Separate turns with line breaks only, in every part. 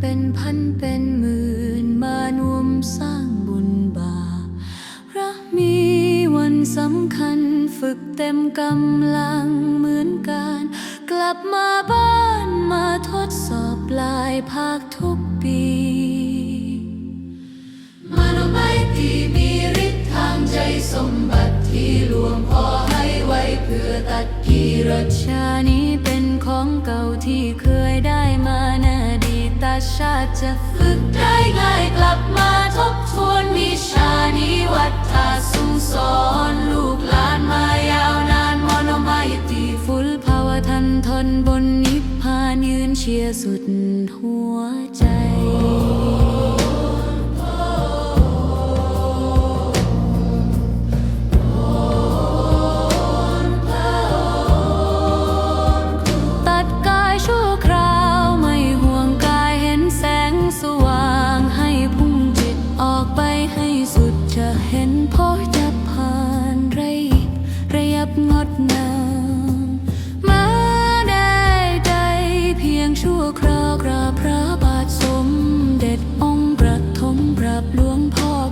เป็นพันเป็นหมื่นมานวมสร้างบุญบาระมีวันสำคัญฝึกเต็มกำลังเหมือนกัน กลับมาบ้านมาทดสอบปลายภาคทุกปีมานุไม้ที่มีฤทธิ์ทางใจสมบัติที่รวมพอให้ไว้เพื่อตัดกิรชานี ชาติจะฝึกได้ง่ายกลับมาทบทวนวิชานิวัดทาสุงสอนลูกหลานมายาวนานมโนมายตรีฟุลภาวทันทนบนนิพพานยืนเชียร์สุดหัวใจ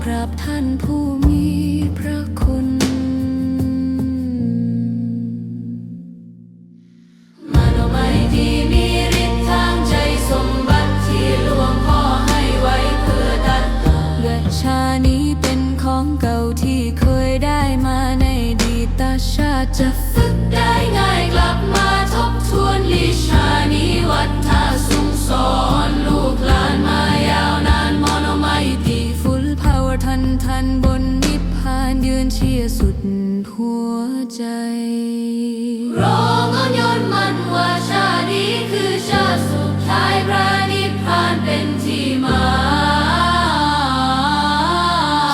ราบท่านผู้มีพระคุณ มาโนไมตีมีฤทธิ์ทางใจสมบัติที่หลวงพ่อให้ไว้เพื่อตัดเกิดชานี้เป็นของเก่าที่เคยได้มาในดีตชาติจะ ทันทันบนนิพพานยืนเชียร์สุดหัวใจ ร้องอ้อนโยนมันว่าชาตินี้คือชาติสุดท้ายพระนิพพานเป็นที่มา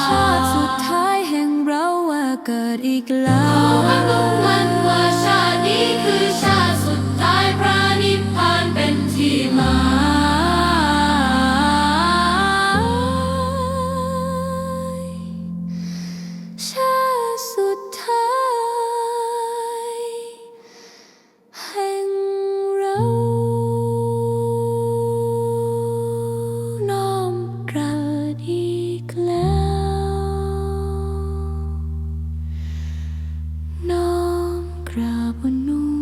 ชาติสุดท้ายแห่งเราว่าเกิดอีกแล้ว ราบบนนู